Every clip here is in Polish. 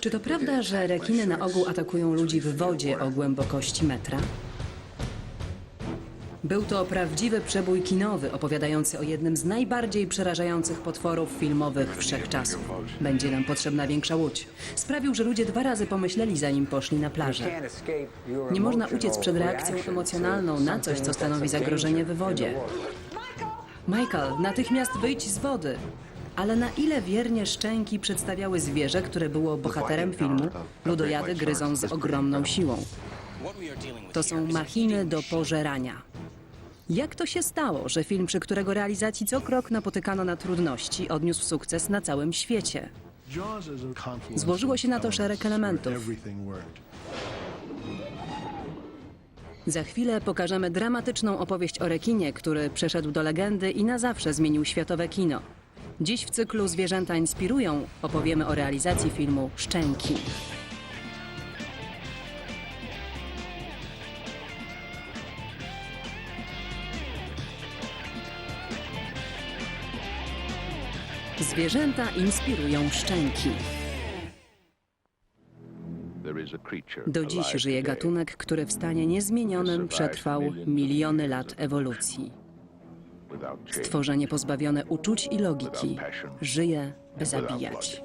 Czy to prawda, że rekiny na ogół atakują ludzi w wodzie o głębokości metra? Był to prawdziwy przebój kinowy opowiadający o jednym z najbardziej przerażających potworów filmowych wszechczasów. Będzie nam potrzebna większa łódź. Sprawił, że ludzie dwa razy pomyśleli zanim poszli na plażę. Nie można uciec przed reakcją emocjonalną na coś, co stanowi zagrożenie w wodzie. Michael, natychmiast wyjdź z wody. Ale na ile wiernie szczęki przedstawiały zwierzę, które było bohaterem filmu, ludojady gryzą z ogromną siłą. To są machiny do pożerania. Jak to się stało, że film, przy którego realizacji co krok napotykano na trudności, odniósł sukces na całym świecie? Złożyło się na to szereg elementów. Za chwilę pokażemy dramatyczną opowieść o rekinie, który przeszedł do legendy i na zawsze zmienił światowe kino. Dziś w cyklu Zwierzęta inspirują opowiemy o realizacji filmu Szczęki. Zwierzęta inspirują szczęki. Do dziś żyje gatunek, który w stanie niezmienionym przetrwał miliony lat ewolucji. Stworzenie pozbawione uczuć i logiki żyje, by zabijać.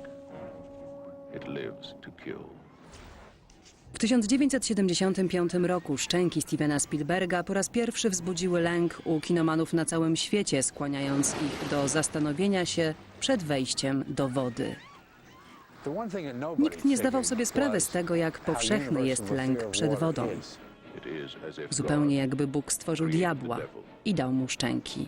W 1975 roku szczęki Stevena Spielberga po raz pierwszy wzbudziły lęk u kinomanów na całym świecie, skłaniając ich do zastanowienia się przed wejściem do wody. Nikt nie zdawał sobie sprawy z tego, jak powszechny jest lęk przed wodą. Zupełnie jakby Bóg stworzył diabła i dał mu szczęki.